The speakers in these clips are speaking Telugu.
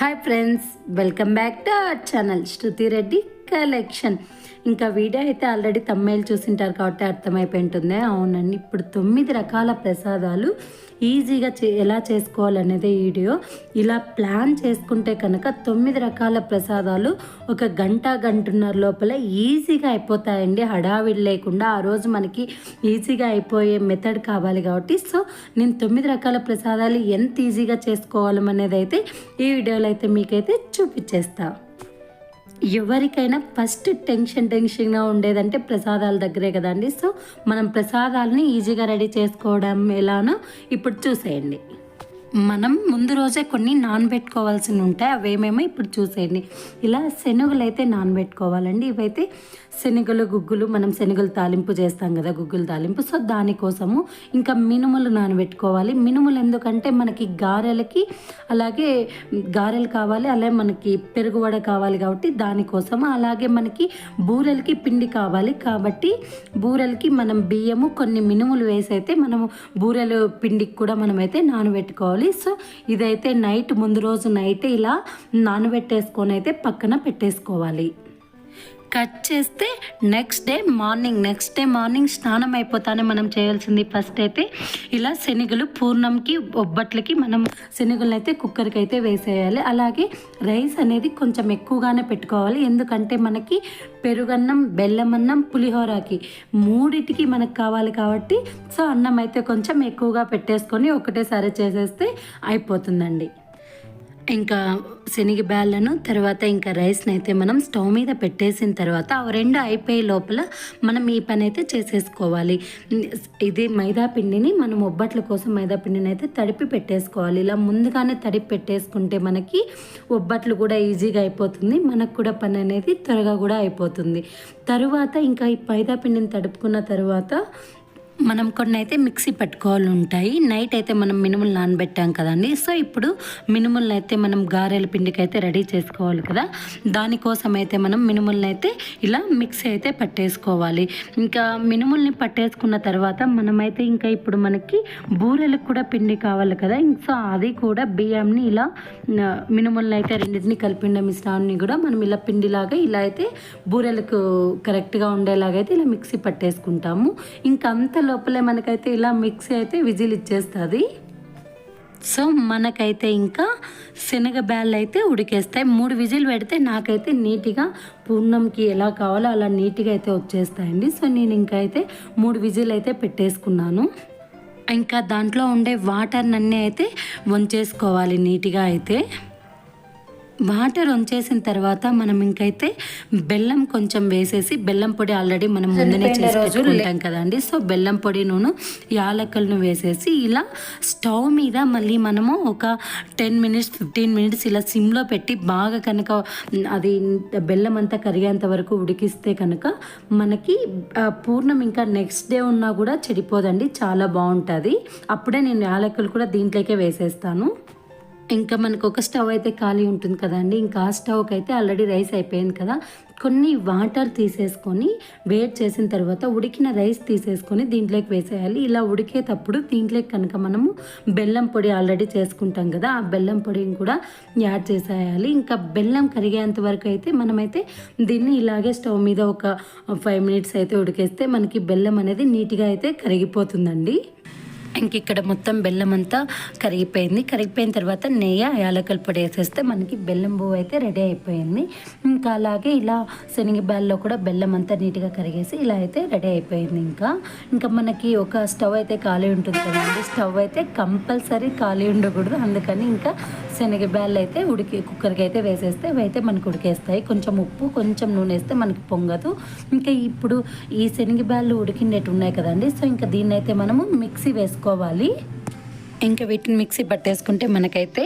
Hi friends, welcome back to our channel, Shruti Reddy Collection. ఇంకా వీడియో అయితే ఆల్రెడీ తమ్మేలు చూసింటారు కాబట్టి అర్థమైపోయి ఉంటుంది అవునండి ఇప్పుడు తొమ్మిది రకాల ప్రసాదాలు ఈజీగా చే ఎలా చేసుకోవాలనేదే వీడియో. ఇలా ప్లాన్ చేసుకుంటే కనుక తొమ్మిది రకాల ప్రసాదాలు ఒక గంట గంటన్నర లోపల ఈజీగా అయిపోతాయండి. హడావిడి లేకుండా ఆ రోజు మనకి ఈజీగా అయిపోయే మెథడ్ కావాలి కాబట్టి. సో నేను తొమ్మిది రకాల ప్రసాదాలు ఎంత ఈజీగా చేసుకోవాలనేది అయితే ఈ వీడియోలో అయితే మీకైతే చూపించేస్తా ఎవరికైనా ఫస్ట్ టెన్షన్ టెన్షన్గా ఉండేదంటే ప్రసాదాల దగ్గరే కదండి. సో మనం ప్రసాదాలని ఈజీగా రెడీ చేసుకోవడం ఎలానో ఇప్పుడు చూసేయండి. మనం ముందు రోజే కొన్ని నానబెట్టుకోవాల్సి ఉంటాయి. అవేమేమో ఇప్పుడు చూసేయండి. ఇలా శనగలు అయితే నానబెట్టుకోవాలండి. ఇవైతే శనగలు గుగ్గులు మనం శనగలు తాలింపు చేస్తాం కదా గుగ్గులు తాలింపు. సో దానికోసము ఇంకా మినుములు నానబెట్టుకోవాలి. మినుములు ఎందుకంటే మనకి గారెలకి అలాగే గారెలు కావాలి అలాగే మనకి పెరుగువడ కావాలి కాబట్టి దానికోసము అలాగే మనకి బూరెలకి పిండి కావాలి. కాబట్టి బూరెలకి మనం బియ్యము కొన్ని మినుములు వేసి అయితే మనము బూరెలు పిండికి కూడా మనమైతే నానబెట్టుకోవాలి. సో ఇదైతే నైట్ ముందు రోజు నైట్ ఇలా నానబెట్టేసుకొని అయితే పక్కన పెట్టేసుకోవాలి. కట్ చేస్తే next day morning next day morning స్నానం అయిపోతానే మనం చేయాల్సింది ఫస్ట్ అయితే. ఇలా శనగలు పూర్ణంకి ఒబ్బట్లకి మనం శనగలను అయితే కుక్కర్కి అయితే వేసేయాలి. అలాగే రైస్ అనేది కొంచెం ఎక్కువగానే పెట్టుకోవాలి. ఎందుకంటే మనకి పెరుగన్నం బెల్లం అన్నం పులిహోరకి మూడిటికి మనకు కావాలి కాబట్టి సో అన్నం అయితే కొంచెం ఎక్కువగా పెట్టేసుకొని ఒకటేసారి చేసేస్తే అయిపోతుందండి. ఇంకా శనగ బ్యాళ్ళను తర్వాత ఇంకా రైస్ని అయితే మనం స్టవ్ మీద పెట్టేసిన తర్వాత ఆ రెండు అయిపోయే లోపల మనం ఈ పని అయితే చేసేసుకోవాలి. ఇది మైదా పిండిని మనం ఒబ్బట్ల కోసం మైదా పిండిని అయితే తడిపి పెట్టేసుకోవాలి. ఇలా ముందుగానే తడిపి పెట్టేసుకుంటే మనకి ఒబ్బట్లు కూడా ఈజీగా అయిపోతుంది. మనకు కూడా పని అనేది త్వరగా కూడా అయిపోతుంది. తరువాత ఇంకా ఈ మైదా పిండిని తడుపుకున్న తర్వాత మనం కొన్ని అయితే మిక్సీ పట్టుకోవాలి ఉంటాయి నైట్ అయితే మనం మినుములు నానబెట్టాం కదండి. సో ఇప్పుడు మినుములను అయితే మనం గారెల పిండికి అయితే రెడీ చేసుకోవాలి కదా. దానికోసం అయితే మనం మినుములను అయితే ఇలా మిక్సీ అయితే పట్టేసుకోవాలి. ఇంకా మినుముల్ని పట్టేసుకున్న తర్వాత మనమైతే ఇంకా ఇప్పుడు మనకి బూరెలకు కూడా పిండి కావాలి కదా. సో అది కూడా బియ్యంని ఇలా మినుములను అయితే రెండింటిని కలిపిండ మిశ్రాన్ని కూడా మనం ఇలా పిండిలాగా ఇలా అయితే బూరెలకు కరెక్ట్గా ఉండేలాగా అయితే ఇలా మిక్సీ పట్టేసుకుంటాము. ఇంకా అంత లోపలే మనకైతే ఇలా మిక్సీ అయితే విజిల్ ఇచ్చేస్తుంది. సో మనకైతే ఇంకా శనగ బ్యాళ్ళు అయితే ఉడికేస్తాయి. మూడు విజిల్ పెడితే నాకైతే నీట్గా పూర్ణంకి ఎలా కావాలో అలా నీట్గా అయితే వచ్చేస్తాయండి. సో నేను ఇంకా అయితే మూడు విజిల్ అయితే పెట్టేసుకున్నాను. ఇంకా దాంట్లో ఉండే వాటర్నన్నీ అయితే వంచేసుకోవాలి నీట్గా అయితే. వాటర్ వంచేసిన తర్వాత మనం ఇంకైతే బెల్లం కొంచెం వేసేసి బెల్లం పొడి ఆల్రెడీ మనం ముందునే చేసి పెట్టుకుంటాం కదండి. సో బెల్లం పొడి నూనె యాలక్కలను వేసేసి ఇలా స్టవ్ మీద మళ్ళీ మనము ఒక టెన్ మినిట్స్ ఫిఫ్టీన్ మినిట్స్ ఇలా సిమ్లో పెట్టి బాగా కనుక అది బెల్లం అంతా కరిగేంత వరకు ఉడికిస్తే కనుక మనకి పూర్ణం ఇంకా నెక్స్ట్ డే ఉన్నా కూడా చెడిపోదండి. చాలా బాగుంటుంది. అప్పుడే నేను యాలక్కలు కూడా దీంట్లోకే వేసేస్తాను. ఇంకా మనకు ఒక స్టవ్ అయితే ఖాళీ ఉంటుంది కదండి. ఇంకా ఆ స్టవ్కి అయితే ఆల్రెడీ రైస్ అయిపోయింది కదా. కొన్ని వాటర్ తీసేసుకొని వేట్ చేసిన తర్వాత ఉడికిన రైస్ తీసేసుకొని దీంట్లోకి వేసేయాలి. ఇలా ఉడికేటప్పుడు దీంట్లోకి కనుక మనము బెల్లం పొడి ఆల్రెడీ చేసుకుంటాం కదా ఆ బెల్లం పొడిని కూడా యాడ్ చేసేయాలి. ఇంకా బెల్లం కరిగేంత వరకు అయితే మనమైతే దీన్ని ఇలాగే స్టవ్ మీద ఒక ఫైవ్ మినిట్స్ అయితే ఉడికేస్తే మనకి బెల్లం అనేది నీట్గా అయితే కరిగిపోతుందండి. ఇంక ఇక్కడ మొత్తం బెల్లం అంతా కరిగిపోయింది. కరిగిపోయిన తర్వాత నెయ్యి యాలకల పొడి వేసేస్తే మనకి బెల్లం పువ్వు అయితే రెడీ అయిపోయింది. ఇంకా అలాగే ఇలా శనగబాల్లో కూడా బెల్లం అంతా నీట్గా కరిగేసి ఇలా అయితే రెడీ అయిపోయింది ఇంకా. ఇంకా మనకి ఒక స్టవ్ అయితే ఖాళీ ఉంటుంది కదండి. స్టవ్ అయితే కంపల్సరీ ఖాళీ ఉండకూడదు. అందుకని ఇంకా శనగబ్యాళ్ళు అయితే ఉడికి కుక్కర్కి అయితే వేసేస్తే అయితే మనకు ఉడికేస్తాయి. కొంచెం ఉప్పు కొంచెం నూనె వేస్తే మనకి పొంగదు. ఇంకా ఇప్పుడు ఈ శనగబ్యాళ్ళు ఉడికినట్టు ఉన్నాయి కదండి. సో ఇంకా దీన్ని అయితే మనము మిక్సీ వేసుకోవాలి. ఇంకా వీటిని మిక్సీ పట్టేసుకుంటే మనకైతే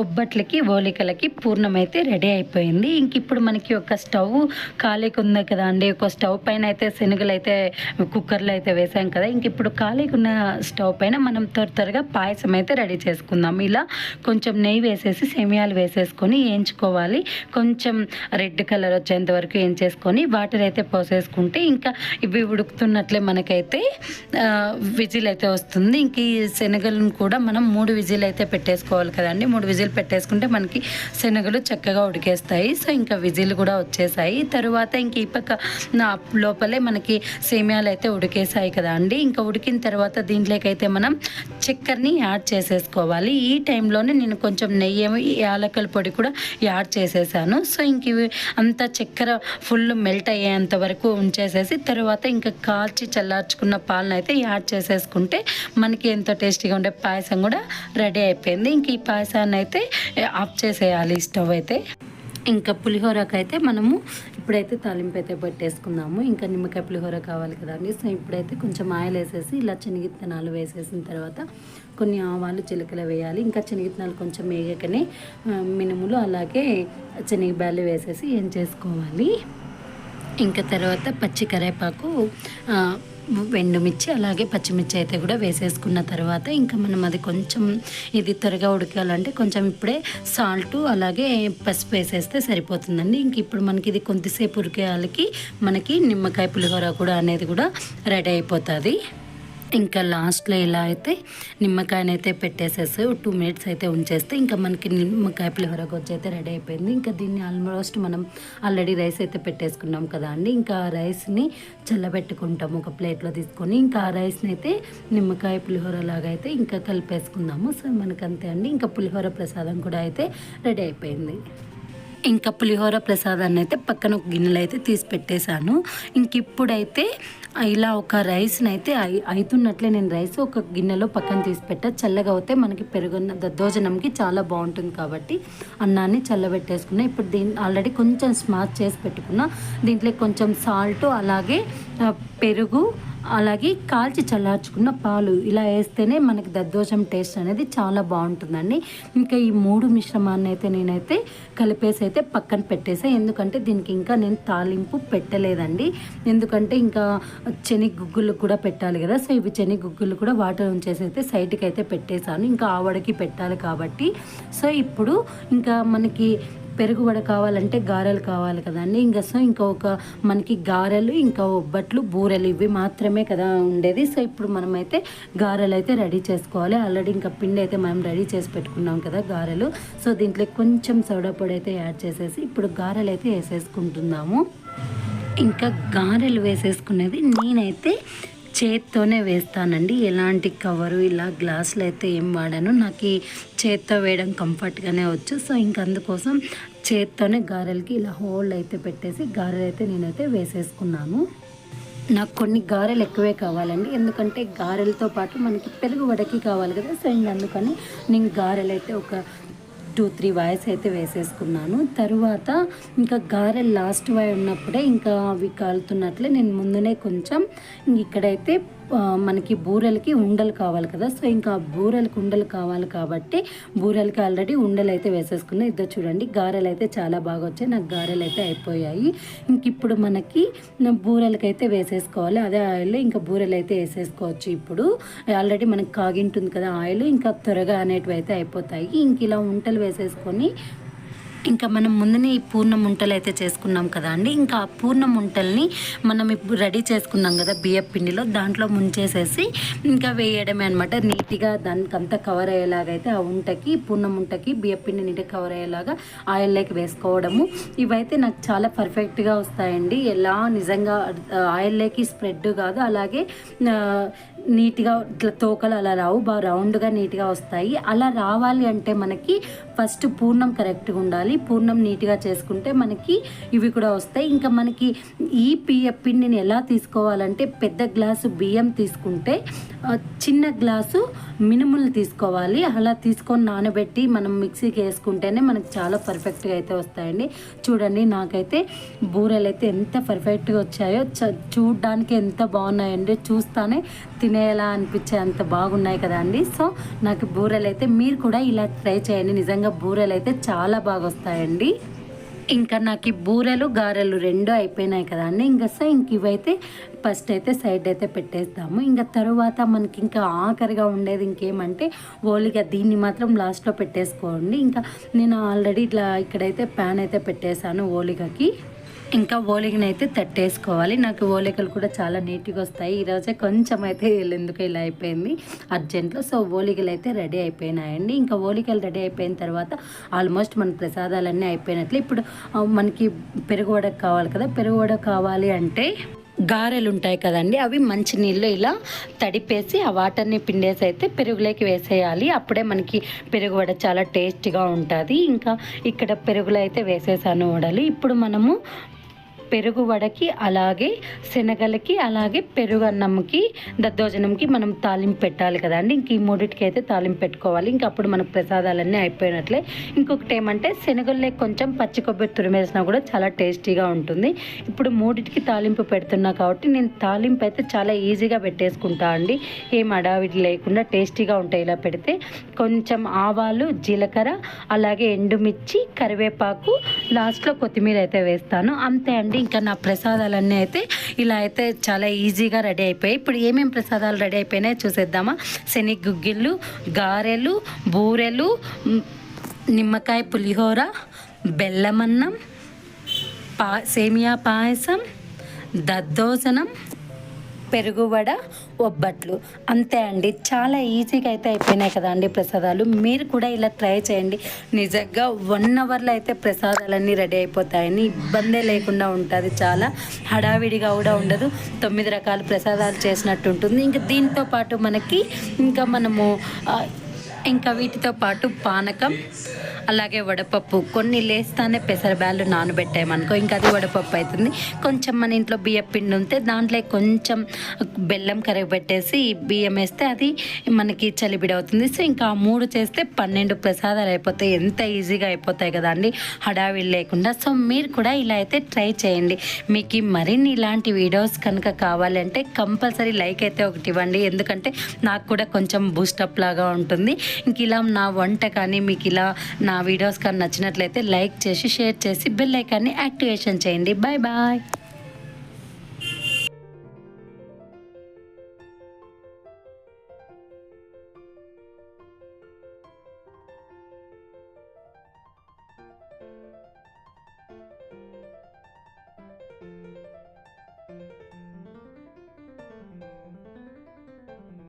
ఒబ్బట్లకి ఓలికలకి పూర్ణం అయితే రెడీ అయిపోయింది. ఇంక ఇప్పుడు మనకి ఒక స్టవ్ ఖాళీకి ఉంది కదా అండి. ఒక స్టవ్ పైన అయితే శనగలు అయితే కుక్కర్లో అయితే వేసాం కదా. ఇంక ఇప్పుడు ఖాళీకి ఉన్న స్టవ్ పైన మనం త్వర త్వరగా పాయసం అయితే రెడీ చేసుకుందాం. ఇలా కొంచెం నెయ్యి వేసేసి సేమియాలు వేసేసుకొని వేయించుకోవాలి కొంచెం రెడ్ కలర్ వచ్చేంత వరకు వేయించేసుకొని వాటర్ అయితే పోసేసుకుంటే ఇంకా ఇవి ఉడుకుతున్నట్లే మనకైతే విజిల్ అయితే వస్తుంది. ఇంక ఈ శనగలను కూడా కూడా మనం మూడు విజిల్ అయితే పెట్టేసుకోవాలి కదండి. మూడు విజిల్ పెట్టేసుకుంటే మనకి శనగలు చక్కగా ఉడికేస్తాయి. సో ఇంకా విజిల్ కూడా వచ్చేసాయి. తర్వాత ఇంక ఈ పక్క నా లోపలే మనకి సేమియాలు అయితే ఉడికేసాయి కదా అండి. ఇంకా ఉడికిన తర్వాత దీంట్లోకైతే మనం చక్కెరని యాడ్ చేసేసుకోవాలి. ఈ టైంలోనే నేను కొంచెం నెయ్యి యాలకల పొడి కూడా యాడ్ చేసేసాను. సో ఇంక ఇవి అంతా చక్కెర ఫుల్ మెల్ట్ అయ్యేంత వరకు ఉంచేసేసి తర్వాత ఇంకా కాల్చి చల్లార్చుకున్న పాలను అయితే యాడ్ చేసేసుకుంటే మనకి ఎంతో టేస్టీగా ఉండే పాయసం కూడా రెడీ అయిపోయింది. ఇంక ఈ పాయసాన్ని అయితే ఆఫ్ చేసేయాలి స్టవ్ అయితే. ఇంకా పులిహోరకు అయితే మనము ఇప్పుడైతే తాలింపు అయితే పెట్టేసుకుందాము. ఇంకా నిమ్మకాయ పులిహోర కావాలి కదండి. సో ఇప్పుడైతే కొంచెం ఆయిల్ వేసేసి ఇలా శనగిత్తనాలు వేసేసిన తర్వాత కొన్ని ఆవాలు చిలకలు వేయాలి. ఇంకా శనగిత్తనాలు కొంచెం వేగకనే మినుములు అలాగే శనగబ్యాలు వేసేసి ఏం చేసుకోవాలి? ఇంకా తర్వాత పచ్చి కరేపాకు ఎండుమిర్చి అలాగే పచ్చిమిర్చి అయితే కూడా వేసేసుకున్న తర్వాత ఇంకా మనం అది కొంచెం ఇది త్వరగా ఉడకాలంటే కొంచెం ఇప్పుడే సాల్ట్ అలాగే పసుపు వేసేస్తే సరిపోతుందండి. ఇంక ఇప్పుడు మనకి ఇది కొద్దిసేపు ఉడికేయాలకి మనకి నిమ్మకాయ పులిహోర కూడా అనేది కూడా రెడీ అయిపోతుంది. ఇంకా లాస్ట్లో ఇలా అయితే నిమ్మకాయని అయితే పెట్టేసేసి టూ మినిట్స్ అయితే ఉంచేస్తే ఇంకా మనకి నిమ్మకాయ పులిహోర వచ్చి అయితే రెడీ అయిపోయింది. ఇంకా దీన్ని ఆల్మోస్ట్ మనం ఆల్రెడీ రైస్ అయితే పెట్టేసుకున్నాం కదా అండి. ఇంకా ఆ రైస్ని చల్లబెట్టుకుంటాం ఒక ప్లేట్లో తీసుకొని. ఇంకా ఆ రైస్ని అయితే నిమ్మకాయ పులిహోర లాగా అయితే ఇంకా కలిపేసుకుందాము. సో మనకంతే అండి. ఇంకా పులిహోర ప్రసాదం కూడా అయితే రెడీ అయిపోయింది. ఇంకా పులిహోర ప్రసాదాన్ని అయితే పక్కన ఒక గిన్నెలు అయితే తీసి పెట్టేశాను. ఇంక ఇప్పుడైతే ఇలా ఒక రైస్ని అయితే అవుతున్నట్లే నేను రైస్ ఒక గిన్నెలో పక్కన తీసి పెట్టా. చల్లగా అవుతే మనకి పెరుగున్న దద్దోజనంకి చాలా బాగుంటుంది కాబట్టి అన్నాన్ని చల్లబెట్టేసుకున్నా. ఇప్పుడు దీన్ని ఆల్రెడీ కొంచెం స్మాష్ చేసి పెట్టుకున్నా. దీంట్లో కొంచెం సాల్ట్ అలాగే పెరుగు అలాగే కాల్చి చల్లార్చుకున్న పాలు ఇలా వేస్తేనే మనకి దద్దోజం టేస్ట్ అనేది చాలా బాగుంటుందండి. ఇంకా ఈ మూడు మిశ్రమాన్ని అయితే నేనైతే కలిపేసి అయితే పక్కన పెట్టేసా. ఎందుకంటే దీనికి ఇంకా నేను తాలింపు పెట్టలేదండి. ఎందుకంటే ఇంకా శని గుగ్గులు కూడా పెట్టాలి కదా. సో ఇవి శని గుగ్గులు కూడా వాటర్ ఉంచేసి అయితే సైడ్కి అయితే పెట్టేశాను. ఇంకా ఆవడకి పెట్టాలి కాబట్టి. సో ఇప్పుడు ఇంకా మనకి పెరుగు వడ కావాలంటే గారెలు కావాలి కదండి. ఇంకా సో ఇంకా ఒక మనకి గారెలు ఇంకా ఒబ్బట్లు బూరెలు ఇవి మాత్రమే కదా ఉండేది. సో ఇప్పుడు మనమైతే గారెలు అయితే రెడీ చేసుకోవాలి. ఆల్రెడీ ఇంకా పిండి అయితే మనం రెడీ చేసి పెట్టుకున్నాం కదా గారెలు. సో దీంట్లో కొంచెం సోడా పొడి అయితే యాడ్ చేసేసి ఇప్పుడు గారెలు అయితే వేసేసుకుంటున్నాము. ఇంకా గారెలు వేసేసుకునేది నేనైతే చేత్తోనే వేస్తానండి. ఎలాంటి కవరు ఇలా గ్లాసులు అయితే ఏం వాడాను. నాకు ఈ చేత్తో వేయడం కంఫర్ట్గానే వచ్చు. సో ఇంక అందుకోసం చేత్తోనే గారెలకి ఇలా హోల్ అయితే పెట్టేసి గారెలు అయితే నేనైతే వేసేసుకున్నాను. నాకు కొన్ని గారెలు ఎక్కువే కావాలండి. ఎందుకంటే గారెలతో పాటు మనకి పెరుగు వడకి కావాలి కదా. సో ఇంక అందుకని నేను గారెలు అయితే ఒక టూ త్రీ వాయిస్ అయితే వేసేసుకున్నాను. తరువాత ఇంకా గారెలు లాస్ట్ వాయి ఉన్నప్పుడే ఇంకా అవి కాలుతున్నట్లే నేను ముందునే కొంచెం ఇక్కడైతే మనకి బూరెలకి ఉండలు కావాలి కదా. సో ఇంకా బూరెలకు ఉండలు కావాలి కాబట్టి బూరెలకి ఆల్రెడీ ఉండలు అయితే వేసేసుకున్నా. ఇద్దరు చూడండి గారెలు అయితే చాలా బాగా వచ్చాయి. నాకు గారెలు అయితే అయిపోయాయి. ఇంక ఇప్పుడు మనకి బూరెలకైతే అయితే వేసేసుకోవాలి. అదే ఆయిల్ ఇంకా బూరెలు అయితే వేసేసుకోవచ్చు ఇప్పుడు. ఆల్రెడీ మనకి కాగింటుంది కదా ఆయిల్. ఇంకా త్వరగా అనేటివి అయితే అయిపోతాయి. ఇంక ఇలా ఉంటలు వేసేసుకొని ఇంకా మనం ముందునే ఈ పూర్ణం ఉంటలు అయితే చేసుకున్నాం కదా అండి. ఇంకా ఆ పూర్ణం ఉంటల్ని మనం ఇప్పుడు రెడీ చేసుకున్నాం కదా బియ్యం పిండిలో దాంట్లో ముంచేసేసి ఇంకా వేయడమే అనమాట నీట్గా దానికి అంతా కవర్ అయ్యేలాగా అయితే ఆ ఉంటకి పూర్ణం ఉంటకి బియ్యపిండి పిండి నీట్గా కవర్ అయ్యేలాగా ఆయిల్లోకి వేసుకోవడము. ఇవైతే నాకు చాలా పర్ఫెక్ట్గా వస్తాయండి. ఎలా నిజంగా ఆయిల్లోకి స్ప్రెడ్ కాదు అలాగే నీట్గా ఇట్లా తోకలు అలా రావు బాగా రౌండ్గా నీట్గా వస్తాయి. అలా రావాలి అంటే మనకి ఫస్ట్ పూర్ణం కరెక్ట్గా ఉండాలి. పూర్ణం నీట్గా చేసుకుంటే మనకి ఇవి కూడా వస్తాయి. ఇంకా మనకి ఈ బియ్య పిండిని ఎలా తీసుకోవాలంటే పెద్ద గ్లాసు బియ్యం తీసుకుంటే చిన్న గ్లాసు మినుములు తీసుకోవాలి. అలా తీసుకొని నానబెట్టి మనం మిక్సీకి వేసుకుంటేనే మనకు చాలా పర్ఫెక్ట్గా అయితే వస్తాయండి. చూడండి నాకైతే బూరెలు అయితే ఎంత పర్ఫెక్ట్గా వచ్చాయో చ చూడడానికి ఎంత బాగున్నాయండి. చూస్తానే తినేలా అనిపించే అంత బాగున్నాయి కదా అండి. సో నాకు బూరెలు అయితే మీరు కూడా ఇలా ట్రై చేయండి. నిజంగా బూరెలు అయితే చాలా బాగా వస్తాయండి. ఇంకా నాకు ఈ బూరెలు గారెలు రెండు అయిపోయినాయి కదా అండి ఇంకా సో ఇంక ఇవైతే ఫస్ట్ అయితే సైడ్ అయితే పెట్టేస్తాము ఇంకా తరువాత మనకి ఇంకా ఆఖరిగా ఉండేది ఇంకేమంటే ఓలిగా దీన్ని మాత్రం లాస్ట్లో పెట్టేసుకోండి. ఇంకా నేను ఆల్రెడీ ఇట్లా ఇక్కడైతే ప్యాన్ అయితే పెట్టేశాను ఓలిగకి. ఇంకా ఓలికని అయితే తట్టేసుకోవాలి. నాకు ఓలికలు కూడా చాలా నీట్గా వస్తాయి. ఈరోజే కొంచెం అయితే ఎందుకు ఇలా అయిపోయింది అర్జెంట్లో. సో ఓలికలు అయితే రెడీ అయిపోయినాయండి. ఇంకా ఓలికలు రెడీ అయిపోయిన తర్వాత ఆల్మోస్ట్ మన ప్రసాదాలన్నీ అయిపోయినట్లు. ఇప్పుడు మనకి పెరుగు వడ కావాలి కదా. పెరుగు వడ కావాలి అంటే గారెలు ఉంటాయి కదండి. అవి మంచి నీళ్ళు ఇలా తడిపేసి ఆ వాటర్ని పిండేసి అయితే పెరుగులోకి వేసేయాలి. అప్పుడే మనకి పెరుగు వడ చాలా టేస్టీగా ఉంటుంది. ఇంకా ఇక్కడ పెరుగులో అయితే వేసేసాను వడలు ఇప్పుడు మనము పెరుగు వడకి అలాగే శనగలకి అలాగే పెరుగు అన్నంకి దద్దోజనంకి మనం తాలింపు పెట్టాలి కదండి ఇంక ఈ మూడింటికి అయితే తాలింపు పెట్టుకోవాలి. ఇంక అప్పుడు మనకు ప్రసాదాలన్నీ అయిపోయినట్లే. ఇంకొకటి ఏమంటే శనగల్లో కొంచెం పచ్చి కొబ్బరి తురిమేసినా కూడా చాలా టేస్టీగా ఉంటుంది. ఇప్పుడు మూడింటికి తాలింపు పెడుతున్నా కాబట్టి నేను తాలింపు అయితే చాలా ఈజీగా పెట్టేసుకుంటా అండి. ఏం అడావిడి లేకుండా టేస్టీగా ఉంటాయి ఇలా పెడితే. కొంచెం ఆవాలు జీలకర్ర అలాగే ఎండుమిర్చి కరివేపాకు లాస్ట్లో కొత్తిమీర అయితే వేస్తాను. అంతే అండి. ఇంకా నా ప్రసాదాలన్నీ అయితే ఇలా అయితే చాలా ఈజీగా రెడీ అయిపోయాయి. ఇప్పుడు ఏమేమి ప్రసాదాలు రెడీ అయిపోయినాయో చూసేద్దామా? శని గుగ్గిళ్ళు గారెలు బూరెలు నిమ్మకాయ పులిహోర బెల్లమన్నం పా సేమియా పాయసం దద్దోజనం పెరుగువడ ఒబ్బట్లు. అంతే అండి. చాలా ఈజీగా అయితే అయిపోయినాయి కదా అండి ప్రసాదాలు. మీరు కూడా ఇలా ట్రై చేయండి. నిజంగా వన్ అవర్లో అయితే ప్రసాదాలన్నీ రెడీ అయిపోతాయని ఇబ్బందే లేకుండా ఉంటుంది చాలా. హడావిడిగా కూడా ఉండదు. తొమ్మిది రకాల ప్రసాదాలు చేసినట్టు ఉంటుంది. ఇంకా దీంతో పాటు మనకి ఇంకా మనము ఇంకా వీటితో పాటు పానకం అలాగే వడపప్పు. కొన్ని లేస్తానే పెసరబ్యాళ్ళు నానబెట్టామనుకో ఇంకా అది వడపప్పు అవుతుంది కొంచెం మన ఇంట్లో బియ్యం పిండి ఉంటే దాంట్లో కొంచెం బెల్లం కరగబెట్టేసి బియ్యం వేస్తే అది మనకి చలిబిడి అవుతుంది. సో ఇంకా ఆ మూడు చేస్తే పన్నెండు ప్రసాదాలు అయిపోతాయి. ఎంత ఈజీగా అయిపోతాయి కదా అండి. హడావిడి లేకుండా. సో మీరు కూడా ఇలా అయితే ట్రై చేయండి. మీకు మరిన్ని ఇలాంటి వీడియోస్ కనుక కావాలంటే కంపల్సరీ లైక్ అయితే ఒకటి ఇవ్వండి. ఎందుకంటే నాకు కూడా కొంచెం బూస్టప్ లాగా ఉంటుంది. ఇంక ఇలా నా వంట కానీ మీకు ఇలా నా వీడియోస్ కానీ నచ్చినట్లయితే లైక్ చేసి షేర్ చేసి బెల్ ఐకాన్ని యాక్టివేషన్ చేయండి. Bye bye.